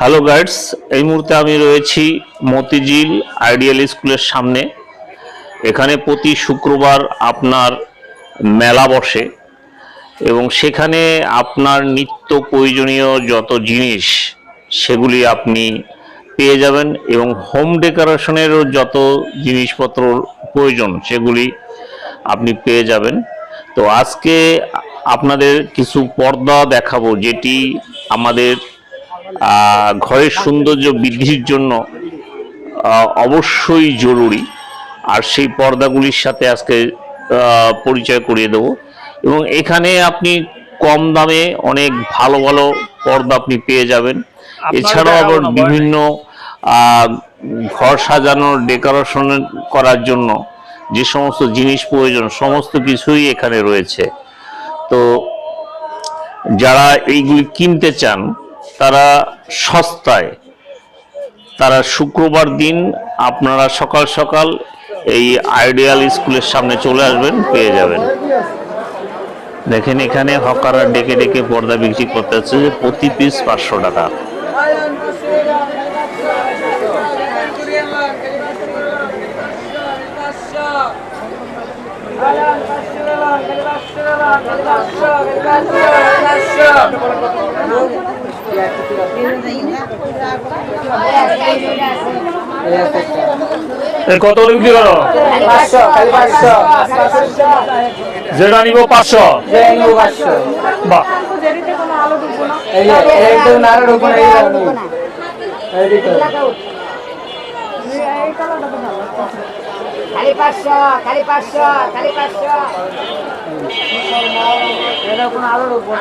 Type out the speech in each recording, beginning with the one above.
Hello guides এই মুহূর্তে আমি রয়েছি মতিঝিল আইডিয়াল স্কুলের সামনে। এখানে প্রতি শুক্রবার আপনার মেলা বসে এবং সেখানে আপনার নিত্য প্রয়োজনীয় যত জিনিস সেগুলি আপনি পেয়ে যাবেন এবং হোম ডেকোরেশনেরও যত জিনিসপত্র প্রয়োজন সেগুলি আপনি পেয়ে যাবেন। তো আজকে আপনাদের কিছু পর্দা দেখাবো যেটি আমাদের ঘরের সৌন্দর্য বৃদ্ধির জন্য অবশ্যই জরুরি। আর সেই পর্দাগুলির সাথে আজকে পরিচয় করিয়ে দেবো। এবং এখানে আপনি কম দামে অনেক ভালো ভালো পর্দা আপনি পেয়ে যাবেন। এছাড়াও আবার বিভিন্ন ঘর সাজানোর ডেকোরেশন করার জন্য যে সমস্ত জিনিস প্রয়োজন সমস্ত কিছুই এখানে রয়েছে। তো যারা এইগুলি কিনতে চান তারা সস্তায় তারা শুক্রবার দিন আপনারা সকাল সকাল এই আইডিয়াল স্কুলের সামনে চলে আসবেন পেয়ে যাবেন দেখেন এখানে হকাররা ডেকে ডেকে পর্দা বিক্রি করতে হচ্ছে যে প্রতি পিস পাঁচশো টাকা কত বিক্রি করো যেটা নিব পাঁচশো বাহ এই খালি পাঁচশো খালি পাঁচশো খালি পাঁচশো এটা কোনো আলো না।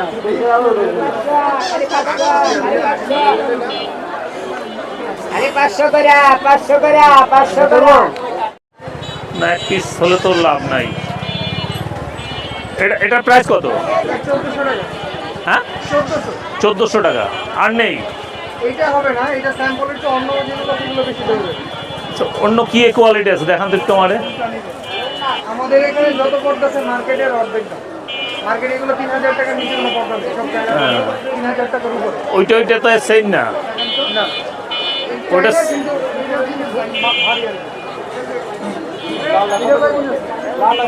খালি পাঁচশো খালি পাঁচশো খালি পাঁচশো করে পাঁচশো করে পাঁচশো করে না এক পিস হলে তো লাভ নাই। এটা এটার প্রাইস কত? হ্যাঁ? চোদ্দোশো টাকা। আর নেই? এইটা হবে না এটা স্যাম্পলের অন্য যেগুলো বেশি তো অন্য কি কোয়ালিটি আছে? দেখান তো একটু আমারে। আমাদের এখানে যত পর্দা আছে মার্কেটের অর্ধেক দাম। মার্কেটে এগুলো তিন হাজার টাকার নিচে কোনো পর্দা নেই। সব জায়গায় হ্যাঁ। তিন হাজার টাকার উপরে। ওইটা ওইটা তো সেম না। না। ওটা ভারী আর লাল লাল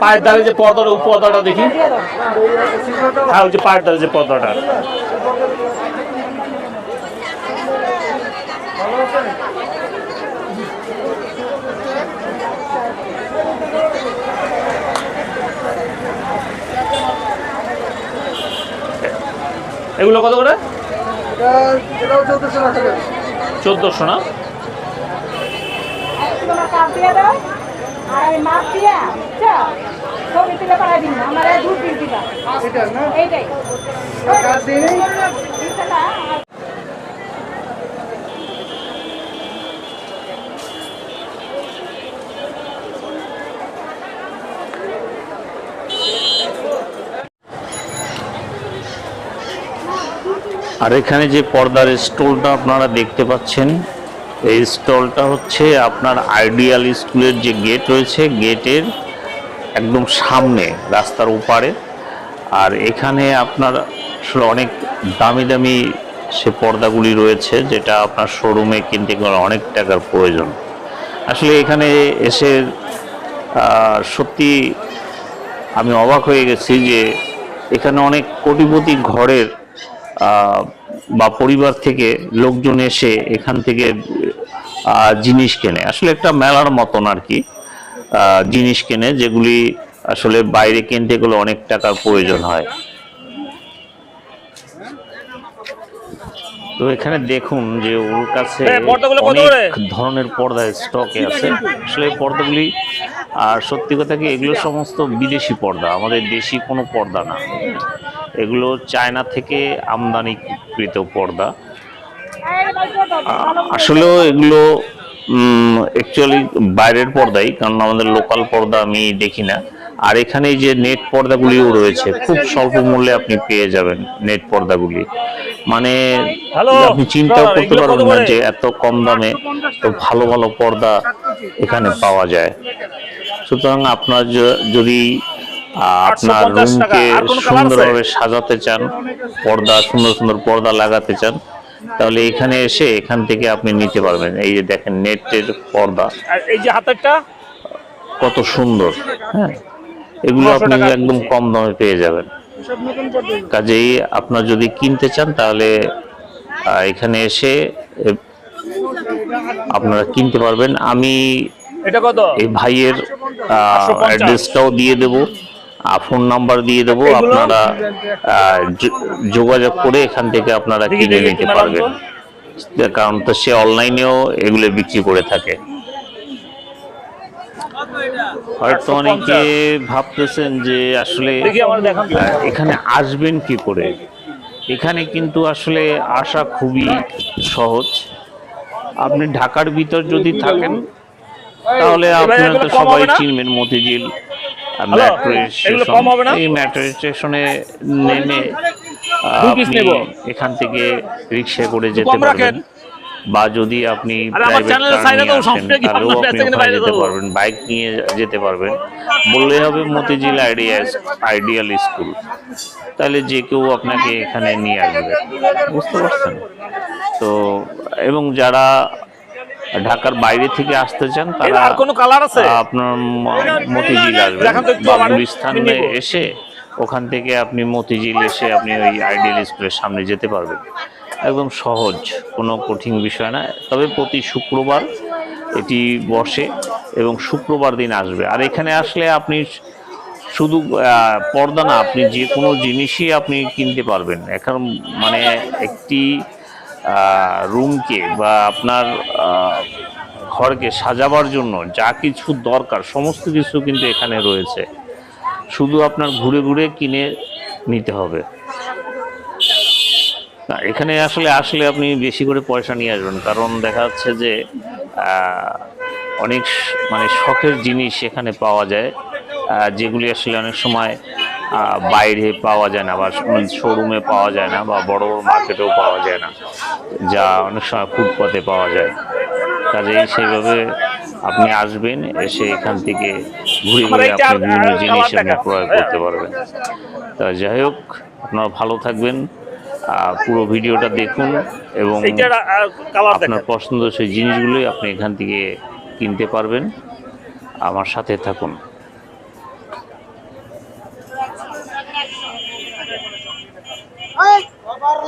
পায়ের দ্বারে যে পর্দাটা ওই পর্দাটা দেখি। হ্যাঁ ওই যে পায়ের দ্বারে যে পর্দাটা। এগুলো কত করে? চোদ্দশো না? ছবি তুলে দিন আমার দুধ দিন দিবা। এইটাই কাজ দিয়ে নেই দিচ্ছে না আর এখানে যে পর্দার স্টলটা আপনারা দেখতে পাচ্ছেন, এই স্টলটা হচ্ছে আপনার আইডিয়াল স্কুলের যে গেট রয়েছে, গেটের একদম সামনে, রাস্তার ওপারে। আর এখানে আপনার আসলে অনেক দামি দামি সে পর্দাগুলি রয়েছে, যেটা আপনার শোরুমে কিনতে গেলে অনেক টাকার প্রয়োজন। আসলে এখানে এসে সত্যি আমি অবাক হয়ে গেছি যে এখানে অনেক কোটিপতি ঘরের বা পরিবার থেকে লোকজন এসে এখান থেকে জিনিস কেনে। আসলে একটা মেলার মতন আর কি। জিনিস কেনে যেগুলি আসলে বাইরে কিনতে গেলে অনেক টাকার প্রয়োজন হয়। তো এখানে দেখুন যে ওর কাছে অনেক ধরনের পর্দা স্টকে আছে। আসলে পর্দাগুলি আর সত্যি কথা কি এগুলো সমস্ত বিদেশি পর্দা। আমাদের দেশি কোনো পর্দা না। এগুলো চায়না থেকে আমদানিকৃত পর্দা। আসলেও এগুলো অ্যাকচুয়ালি বাইরের পর্দাই কারণ আমাদের লোকাল পর্দা আমি দেখি না। আর এখানে যে নেট পর্দাগুলিও রয়েছে খুব স্বল্প মূল্যে আপনি পেয়ে যাবেন নেট পর্দাগুলি। মানে আপনি চিন্তাও করতে পারবেন না যে এত কম দামে তো ভালো ভালো পর্দা এখানে পাওয়া যায়। সুতরাং আপনার যদি আপনার রুমকে? সুন্দরভাবে সাজাতে চান পর্দা সুন্দর সুন্দর পর্দা লাগাতে চান তাহলে এখানে এসে এখান থেকে আপনি নিতে পারবেন। এই যে দেখেন নেটের পর্দা। এই যে হাতেরটা? কত সুন্দর হ্যাঁ? এগুলো আপনি একদম কম দামে পেয়ে যাবেন। কাজেই আপনার যদি কিনতে চান তাহলে এখানে এসে আপনারা কিনতে পারবেন। আমি এটা কত? এই ভাইয়ের অ্যাড্রেসটাও দিয়ে দেব। ফোন নাম্বার দিয়ে দেবো আপনারা যোগাযোগ করে এখান থেকে আপনারা কিনে নিতে পারবেন। কারণ তো সে অনলাইনেও এগুলো বিক্রি করে থাকে। হয়তো অনেকে ভাবতেছেন যে আসলে এখানে আসবেন কি করে? এখানে কিন্তু আসলে আসা খুবই সহজ। আপনি ঢাকার ভিতর যদি থাকেন তাহলে আপনারা তো সবাই চিনবেন মতিঝিল। এগুলো স্টেশন কম হবে না? এই মেট্রো স্টেশনে নেমে আপনি এখান থেকে রিক্সা করে যেতে পারবেন। বা যদি আপনি যেতে পারবেন বাইক নিয়ে যেতে পারবেন। বললে হবে মতিঝিল আইডিয়া আইডিয়াল স্কুল। তাহলে যে কেউ আপনাকে এখানে নিয়ে আসবে। বুঝতে পারছেন? তো এবং যারা ঢাকার বাইরে থেকে আসতে চান তারা আর কোনো কালার আছে? আপনার মতিঝিল আসবেন। দেখান তো বা আমার, গুলিস্তানে আমি নিবো। এসে ওখান থেকে আপনি মতিঝিল এসে আপনি ওই আইডিয়াল স্কুলের সামনে যেতে পারবেন। একদম সহজ কোনো কঠিন বিষয় না। তবে প্রতি শুক্রবার এটি বসে এবং শুক্রবার দিন আসবে। আর এখানে আসলে আপনি শুধু পর্দা না আপনি যে কোনো জিনিসই আপনি কিনতে পারবেন। এখন মানে একটি রুমকে বা আপনার ঘরকে সাজাবার জন্য যা কিছু দরকার, সমস্ত কিছু কিন্তু এখানে রয়েছে। শুধু আপনার ঘুরে ঘুরে কিনে নিতে হবে। না, এখানে আসলে আসলে আপনি বেশি করে পয়সা নিয়ে আসবেন, কারণ দেখা যাচ্ছে যে অনেক মানে শখের জিনিস এখানে পাওয়া যায় যেগুলি আসলে অনেক সময় বাইরে পাওয়া যায় না বা শোরুমে পাওয়া যায় না বা বড় বড় মার্কেটেও পাওয়া যায় না যা অনেক সময় ফুটপাতে পাওয়া যায়। কাজেই সেইভাবে আপনি আসবেন এসে এখান থেকে ঘুরে ঘুরে আপনি বিভিন্ন জিনিস আপনি ক্রয় করতে পারবেন। তা যাই হোক আপনারা ভালো থাকবেন পুরো ভিডিওটা দেখুন এবং আপনার পছন্দ সেই জিনিসগুলোই আপনি এখান থেকে কিনতে পারবেন। আমার সাথে থাকুন।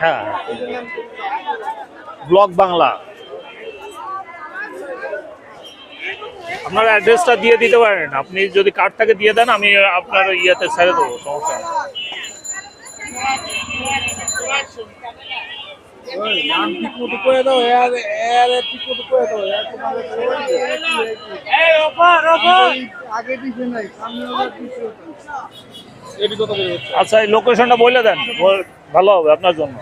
হ্যাঁ। ব্লগ বাংলা। আপনার অ্যাড্রেসটা দিয়ে দিতে পারেন। আপনি যদি কার্ডটাকে দিয়ে দেন আমি আপনার ইয়েতে ছেড়ে দেবো সমস্যা আগে পিছিয়ে নাই সামনে আচ্ছা এই লোকেশনটা বলে দেন। ভালো হবে আপনার জন্য।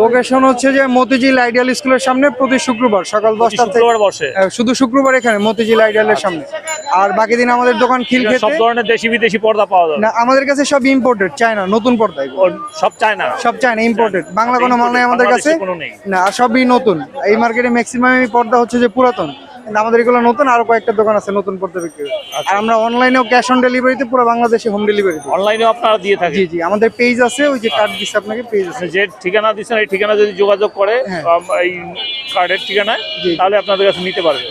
লোকেশন হচ্ছে যে মতিঝিল আইডিয়াল স্কুলের সামনে প্রতি শুক্রবার সকাল দশটা শুক্রবার বসে। শুধু শুক্রবার এখানে মতিঝিল আইডিয়ালের সামনে। আর বাকি দিন আমাদের দোকান খিল সব ধরনের দেশি বিদেশি পর্দা পাওয়া যায় না আমাদের কাছে সব ইম্পোর্টেড চায়না নতুন পর্দা সব চায় না সব চায়না ইম্পোর্টেড বাংলা কোনো মাল নাই আমাদের কাছে। না আর সবই নতুন। এই মার্কেটে ম্যাক্সিমাম পর্দা হচ্ছে যে পুরাতন। কিন্তু আমাদের এগুলো নতুন আরও কয়েকটা দোকান আছে নতুন পর্দা বিক্রি আর আমরা অনলাইনেও ক্যাশ অন ডেলিভারিতে পুরো বাংলাদেশে হোম ডেলিভারি অনলাইনেও আপনারা দিয়ে থাকেন? জি জি আমাদের পেজ আছে ওই যে কার্ড দিচ্ছে আপনাকে পেজ আছে। যে ঠিকানা দিচ্ছেন এই ঠিকানা যদি যোগাযোগ করে হ্যাঁ। এই কার্ডের ঠিকানায়। তাহলে আপনাদের কাছে নিতে পারবে।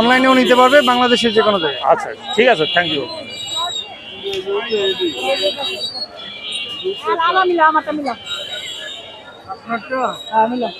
অনলাইনেও নিতে পারবে বাংলাদেশের যে কোনো জায়গায়। আচ্ছা ঠিক আছে থ্যাংক ইউ আমারটা মিলা আপনারটা? হ্যাঁ মিলা